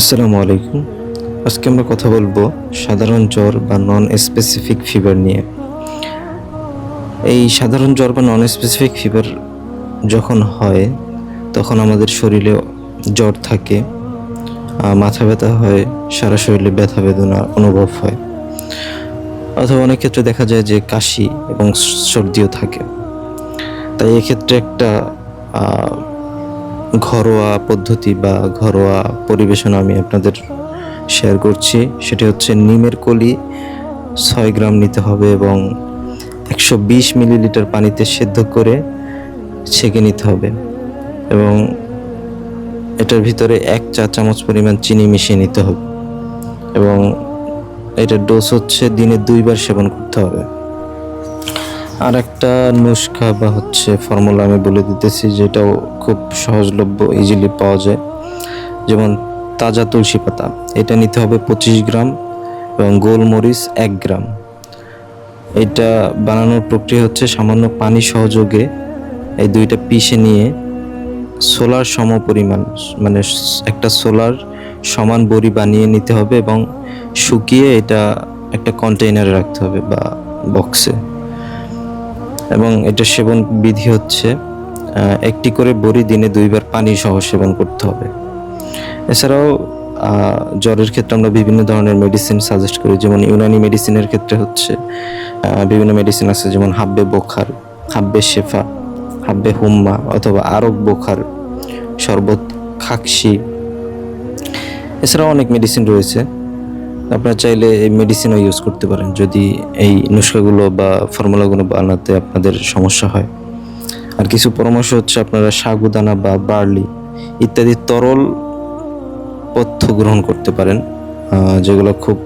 আসসালামু আলাইকুম। আজকে আমরা কথা বলব সাধারণ জ্বর বা নন স্পেসিফিক ফিভার নিয়ে। এই সাধারণ জ্বর বা নন স্পেসিফিক ফিভার যখন হয়, তখন আমাদের শরীরে জ্বর থাকে মাথা ব্যথা হয়, সারা শরীরে ব্যথা বেদনা অনুভব হয়। অথবা অনেক ক্ষেত্রে দেখা যায় যে কাশি এবং সর্দিও থাকে। তাই এক্ষেত্রে একটা ঘরোয়া পদ্ধতি বা ঘরোয়া পরিবেশন আমি আপনাদের শেয়ার করছি। সেটি হচ্ছে নিমের কলি ছয় গ্রাম নিতে হবে এবং একশো বিশ মিলিলিটার পানিতে সেদ্ধ করে ছেঁকে নিতে হবে এবং এটার ভিতরে এক চা চামচ পরিমাণ চিনি মিশিয়ে নিতে হবে এবং এটার ডোজ হচ্ছে দিনে দুইবার সেবন করতে হবে। আর একটা নুস্খা বা হচ্ছে ফর্মুলা আমি বলে দিতেছি, যেটাও খুব সহজলভ্য ইজিলি পাওয়া যায়। যেমন তাজা তুলসী পাতা, এটা নিতে হবে পঁচিশ গ্রাম এবং গোলমরিচ এক গ্রাম। এটা বানানোর প্রক্রিয়া হচ্ছে সামান্য পানি সহযোগে এই দুইটা পিষে নিয়ে সোলার সম পরিমাণ মানে একটা সোলার সমান বড়ি বানিয়ে নিতে হবে এবং শুকিয়ে এটা একটা কন্টেইনারে রাখতে হবে বা বক্সে এবং এটা সেবন বিধি হচ্ছে একটি করে বড়ি দিনে দুইবার পানি সহ সেবন করতে হবে। এছাড়াও জ্বরের ক্ষেত্রে আমরা বিভিন্ন ধরনের মেডিসিন সাজেস্ট করি, যেমন ইউনানি মেডিসিনের ক্ষেত্রে হচ্ছে বিভিন্ন মেডিসিন আছে, যেমন হাব্বে বোখার, হাব্বে শেফা, হাব্বে হুম্মা অথবা আরব বোখার, শরবত খাকসি এছাড়াও অনেক মেডিসিন রয়েছে। আপনারা চাইলে এই মেডিসিনও ইউজ করতে পারেন যদি এই নুস্খাগুলো বা ফর্মুলাগুলো বানাতে আপনাদের সমস্যা হয়। আর কিছু পরামর্শ হচ্ছে আপনারা সাগুদানা বা বার্লি ইত্যাদি তরল পথ্য গ্রহণ করতে পারেন যেগুলো খুব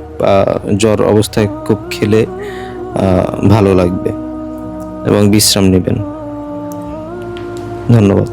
জ্বর অবস্থায় খুব খেলে ভালো লাগবে এবং বিশ্রাম নেবেন। ধন্যবাদ।